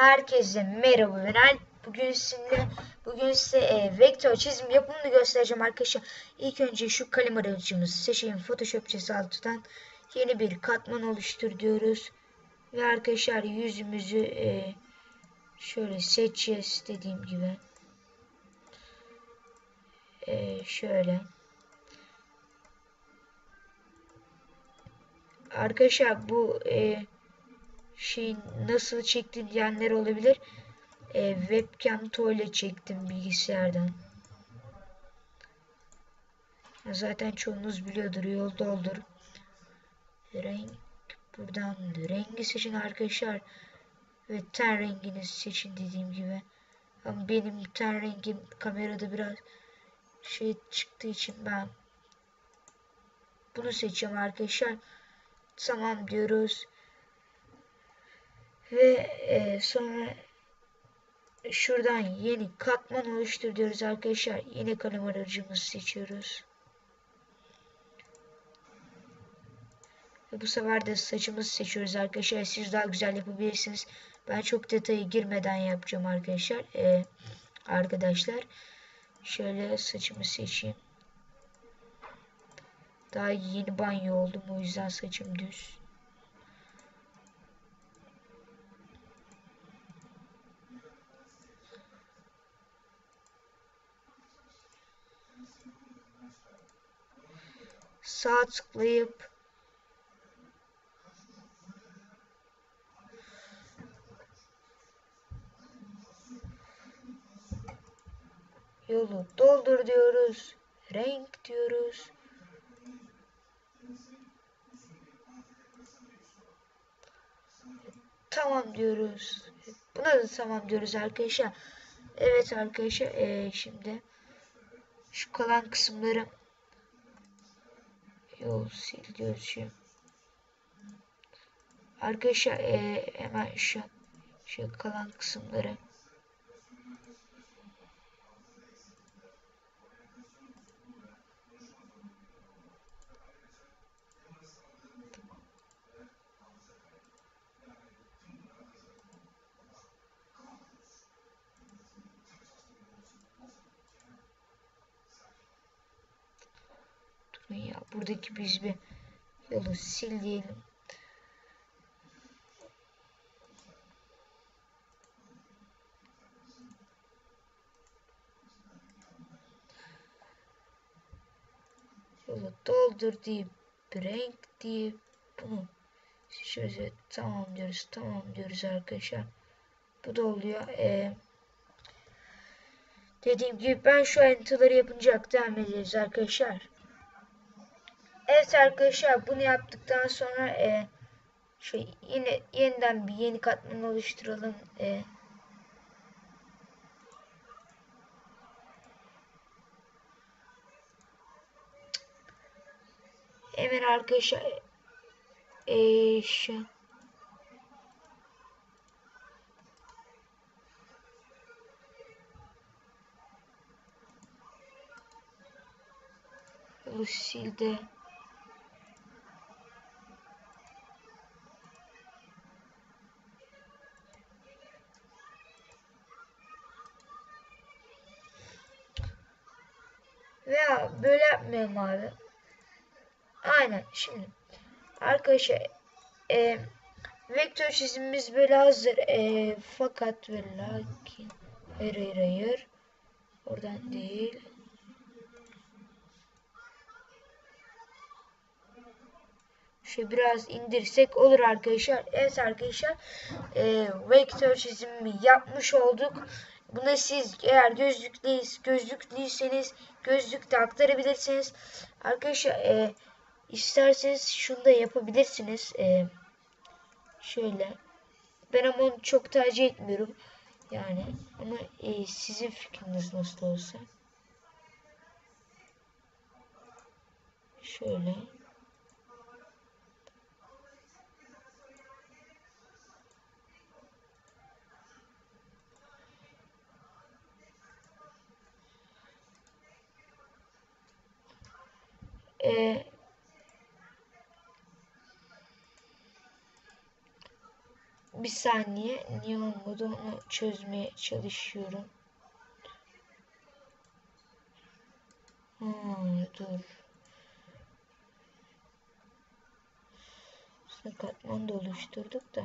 Herkese merhaba ben. Bugün sizinle bugün size e, vektör çizim yapımını göstereceğim arkadaşlar. İlk önce şu kalem aracımızı seçeyim. Photoshop cesaretten yeni bir katman oluştur diyoruz. Ve arkadaşlar yüzümüzü e, şöyle seçeceğiz dediğim gibi. E, şöyle. Arkadaşlar bu e, şey nasıl çekti diyenler olabilir. E, webcam toyla çektim bilgisayardan. Zaten çoğunuz biliyordur. Yolda olur. Renk buradan rengi seçin arkadaşlar. Ve ten rengini seçin dediğim gibi. Ama benim ten rengim kamerada biraz şey çıktığı için ben bunu seçeceğim arkadaşlar. Tamam diyoruz. Ve e, sonra şuradan yeni katman oluştur diyoruz arkadaşlar. Yeni kalem aracımızı seçiyoruz. Ve bu sefer de saçımızı seçiyoruz arkadaşlar. Siz daha güzel yapabilirsiniz. Ben çok detaya girmeden yapacağım arkadaşlar. Ee, arkadaşlar. Şöyle saçımı seçeyim. Daha yeni banyo oldum. O yüzden saçım düz. Sağ tıklayıp yolu doldur diyoruz. Renk diyoruz. Tamam diyoruz. Buna da tamam diyoruz arkadaşlar. Evet arkadaşlar ee, şimdi şu kalan kısımları yol sil diyoruz şu. Arkadaşlar ee, hemen şu şu kalan kısımları Durun ya buradaki biz bir yolu sil diyelim. Yolu doldur deyip renk deyip bunu şöyle tamam diyoruz tamam diyoruz arkadaşlar. Bu da oluyor. Ee, dediğim gibi ben şu ayrıntıları yapınca devam edeceğiz arkadaşlar. Evet arkadaşlar bunu yaptıktan sonra e, şey yine yeniden bir yeni katman oluşturalım. E, hemen arkadaşlar e, şu bu Veya böyle yapmayalım abi. Aynen şimdi. Arkadaşlar e, vektör çizimimiz böyle hazır. E, fakat ve lakin hayır hayır hayır. Oradan değil. Şu biraz indirsek olur arkadaşlar. Evet arkadaşlar. E, vektör çizimimi yapmış olduk. Buna siz eğer gözlükleyiz, gözlükliyseniz gözlük de aktarabilirsiniz. Arkadaşlar e, isterseniz şunu da yapabilirsiniz. E, şöyle. Ben ama onu çok tercih etmiyorum. Yani ama e, sizin fikriniz nasıl olsa. Şöyle. E, Bir saniye. Niye olmadı onu çözmeye çalışıyorum. Hmm, dur. Katman da oluşturduk da.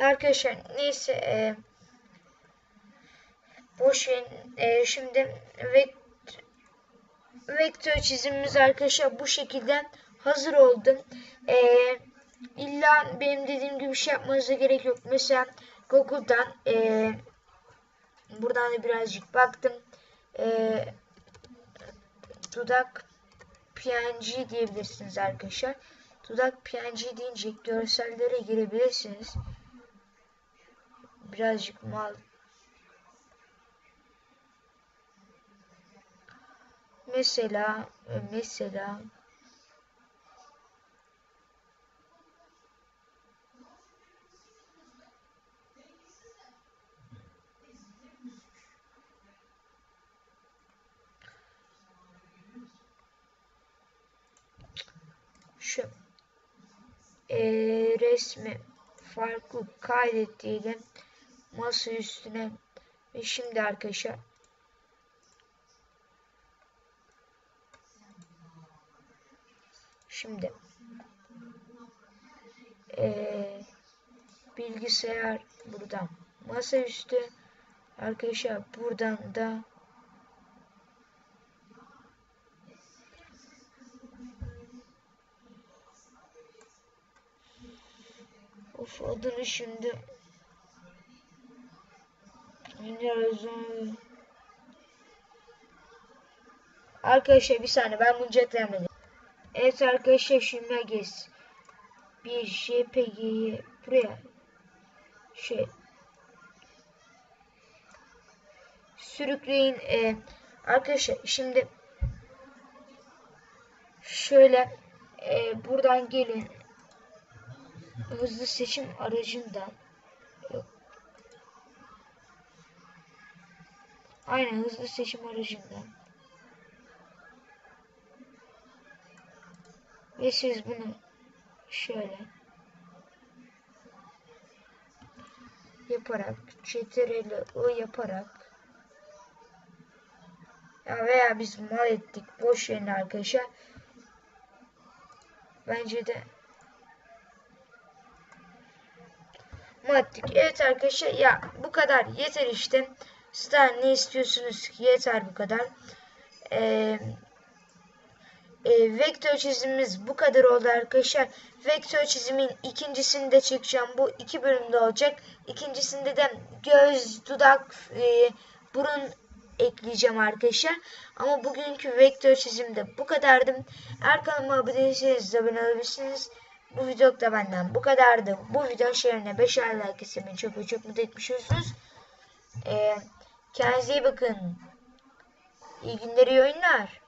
Arkadaşlar neyse e, boş verin. E, şimdi vekt vektör çizimimiz arkadaşlar bu şekilde hazır oldu. E, illa benim dediğim gibi bir şey yapmanıza gerek yok. Mesela Google'dan e, buradan da birazcık baktım. E, dudak PNG diyebilirsiniz arkadaşlar. Dudak PNG deyince görsellere girebilirsiniz birazcık mal. Mesela mesela. Şu e, resmi farklı kaydet diyelim masa üstüne. Ve şimdi arkadaşlar. Şimdi. Ee, bilgisayar buradan. Masaüstü arkadaşlar buradan da. Of adını şimdi Arkadaşlar bir saniye ben bunu cetlemedim. Evet arkadaşlar şimdi gez. Bir JPG'yi buraya şey sürükleyin. Ee, arkadaşlar şimdi şöyle e, buradan gelin hızlı seçim aracından Aynen hızlı seçim aracından. Ve siz bunu şöyle yaparak CTRL I yaparak ya veya biz mal ettik boş yerine arkadaşlar bence de mal ettik. Evet arkadaşlar ya bu kadar yeter işte. Sizden ne istiyorsunuz ki? Yeter bu kadar. Ee, e, vektör çizimimiz bu kadar oldu arkadaşlar. Vektör çizimin ikincisini de çekeceğim. Bu iki bölümde olacak. İkincisinde de göz, dudak, e, burun ekleyeceğim arkadaşlar. Ama bugünkü vektör çizimde bu kadardı. Eğer kanalıma abone değilseniz abone olabilirsiniz. Bu video da benden bu kadardı. Bu video şehrine 5 like istemeyi çok çok mutlu etmiş olursunuz. Kendinize iyi bakın. İyi günler, iyi oyunlar.